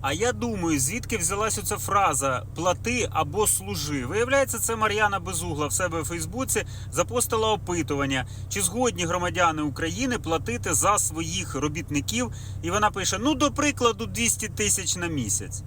А я думаю, звідки взялась оця фраза плати або служи. Виявляється, це Мар'яна Безугла в себе в Фейсбуці запостила опитування, чи згодні громадяни України платити за своїх робітників. І вона пише: ну, до прикладу, 200 тисяч на місяць.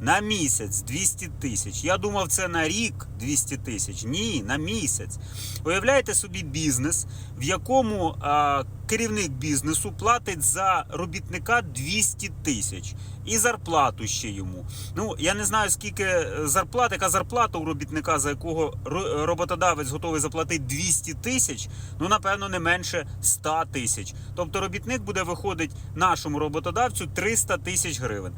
На місяць 200 тисяч. Я думав, це на рік 200 тисяч. Ні, на місяць. Уявляєте собі бізнес, в якому а, керівник бізнесу платить за робітника 200 тисяч і зарплату ще йому. Ну я не знаю скільки е, зарплат, яка зарплата у робітника, за якого роботодавець готовий заплатити 200 тисяч. Ну напевно не менше 100 тисяч. Тобто робітник буде виходить нашому роботодавцю 300 тисяч гривень.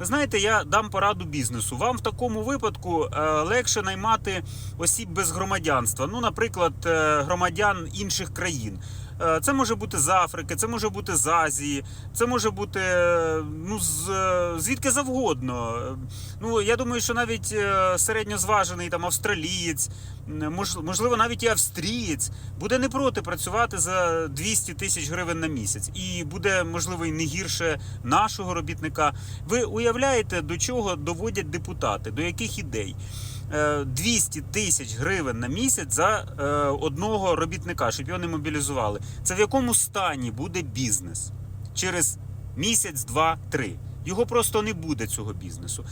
Знаєте, я дам пораду бізнесу. Вам в такому випадку е, легше наймати осіб без громадянства. Ну, наприклад, е, громадян інших країн. Е, Це може бути з Африки, це може бути з Азії, це може бути е, ну, з, е, звідки завгодно. Ну, я думаю, що навіть середньозважений там австралієць, мож, можливо, навіть і австрієць буде не проти працювати за 200 тисяч гривень на місяць. І буде, можливо, і не гірше нашого робітника. Ви уявляєте, до чого доводять депутати, до яких ідей? Е, 200 тисяч гривень на місяць за е, одного робітника, щоб його не мобілізували. Це в якому стані буде бізнес через місяць, два, три. Його просто не буде цього бізнесу.